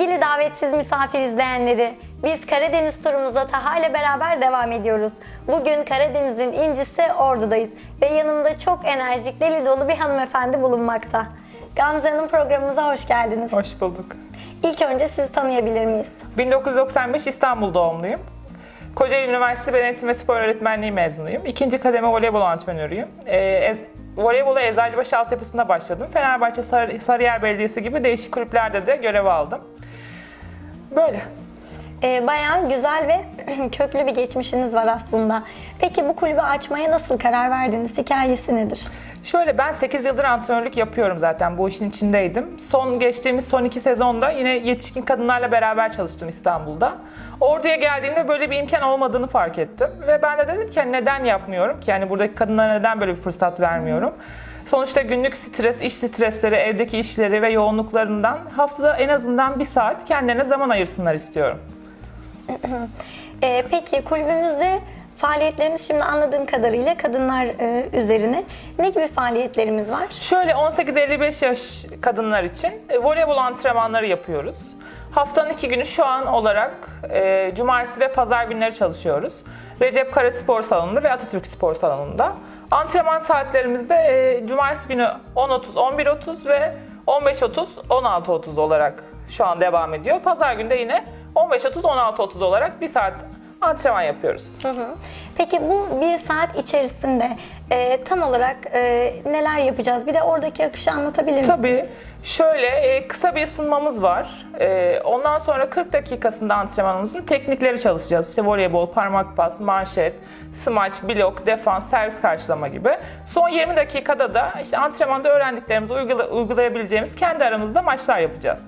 Sevgili davetsiz misafir izleyenleri, biz Karadeniz turumuza Taha ile beraber devam ediyoruz. Bugün Karadeniz'in incisi Ordu'dayız ve yanımda çok enerjik, deli dolu bir hanımefendi bulunmakta. Gamze Hanım programımıza hoş geldiniz. Hoş bulduk. İlk önce sizi tanıyabilir miyiz? 1995 İstanbul doğumluyum. Kocaeli Üniversitesi Beden Eğitimi ve Spor Öğretmenliği mezunuyum. İkinci kademe voleybol antrenörüyüm. Ee, voleybola Eczacıbaşı altyapısında başladım. Fenerbahçe, Sar- Sarıyer Belediyesi gibi değişik kulüplerde de görev aldım. Böyle. Ee, bayağı güzel ve köklü bir geçmişiniz var aslında. Peki bu kulübü açmaya nasıl karar verdiniz? Hikayesi nedir? Şöyle ben 8 yıldır antrenörlük yapıyorum zaten bu işin içindeydim. Son geçtiğimiz son iki sezonda yine yetişkin kadınlarla beraber çalıştım İstanbul'da. Orduya geldiğimde böyle bir imkan olmadığını fark ettim. Ve ben de dedim ki hani neden yapmıyorum ki? Yani buradaki kadınlara neden böyle bir fırsat vermiyorum? Sonuçta günlük stres, iş stresleri, evdeki işleri ve yoğunluklarından haftada en azından bir saat kendilerine zaman ayırsınlar istiyorum. Ee, peki kulübümüzde faaliyetlerimiz şimdi anladığım kadarıyla kadınlar e, üzerine ne gibi faaliyetlerimiz var? Şöyle 18-55 yaş kadınlar için e, voleybol antrenmanları yapıyoruz. Haftanın iki günü şu an olarak e, cumartesi ve pazar günleri çalışıyoruz. Recep Kara Spor Salonu'nda ve Atatürk Spor Salonu'nda. Antrenman saatlerimizde e, cumartesi günü 10.30, 11.30 ve 15.30, 16.30 olarak şu an devam ediyor. Pazar günde yine 15.30, 16.30 olarak bir saat antrenman yapıyoruz. Peki bu bir saat içerisinde e, tam olarak e, neler yapacağız? Bir de oradaki akışı anlatabilir misiniz? Tabii. Şöyle e, kısa bir ısınmamız var. E, ondan sonra 40 dakikasında antrenmanımızın teknikleri çalışacağız. İşte voleybol, parmak pas, manşet, smaç, blok, defans, servis karşılama gibi. Son 20 dakikada da işte antrenmanda öğrendiklerimizi uygula- uygulayabileceğimiz kendi aramızda maçlar yapacağız.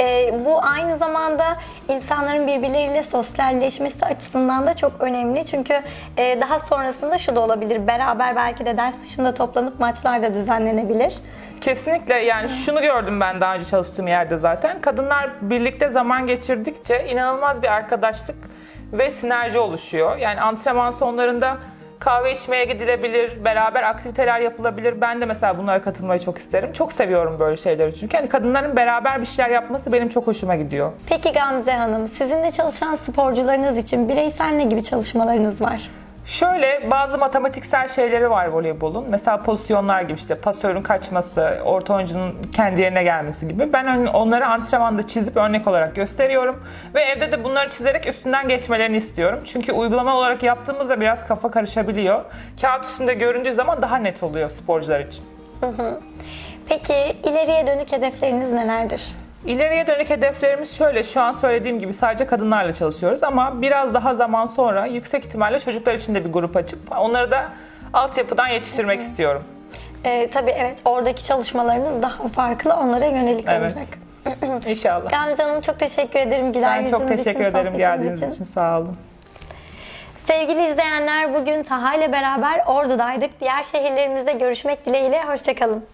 E, bu aynı zamanda insanların birbirleriyle sosyalleşmesi açısından da çok önemli. Çünkü e, daha sonrasında şu da olabilir. Beraber belki de ders dışında toplanıp maçlar da düzenlenebilir. Kesinlikle yani şunu gördüm ben daha önce çalıştığım yerde zaten. Kadınlar birlikte zaman geçirdikçe inanılmaz bir arkadaşlık ve sinerji oluşuyor. Yani antrenman sonlarında kahve içmeye gidilebilir, beraber aktiviteler yapılabilir. Ben de mesela bunlara katılmayı çok isterim. Çok seviyorum böyle şeyleri çünkü. Yani kadınların beraber bir şeyler yapması benim çok hoşuma gidiyor. Peki Gamze Hanım, sizinle çalışan sporcularınız için bireysel ne gibi çalışmalarınız var? Şöyle bazı matematiksel şeyleri var voleybolun. Mesela pozisyonlar gibi işte pasörün kaçması, orta oyuncunun kendi yerine gelmesi gibi. Ben onları antrenmanda çizip örnek olarak gösteriyorum. Ve evde de bunları çizerek üstünden geçmelerini istiyorum. Çünkü uygulama olarak yaptığımızda biraz kafa karışabiliyor. Kağıt üstünde göründüğü zaman daha net oluyor sporcular için. Peki ileriye dönük hedefleriniz nelerdir? İleriye dönük hedeflerimiz şöyle. Şu an söylediğim gibi sadece kadınlarla çalışıyoruz ama biraz daha zaman sonra yüksek ihtimalle çocuklar için de bir grup açıp onları da altyapıdan yetiştirmek istiyorum. Ee, tabii evet oradaki çalışmalarınız daha farklı onlara yönelik Evet. olacak. İnşallah. Gamze Hanım çok teşekkür ederim güler Ben çok teşekkür için, ederim sohbetiniz geldiğiniz için. için. Sağ olun. Sevgili izleyenler bugün Taha ile beraber Ordu'daydık. Diğer şehirlerimizde görüşmek dileğiyle. Hoşçakalın.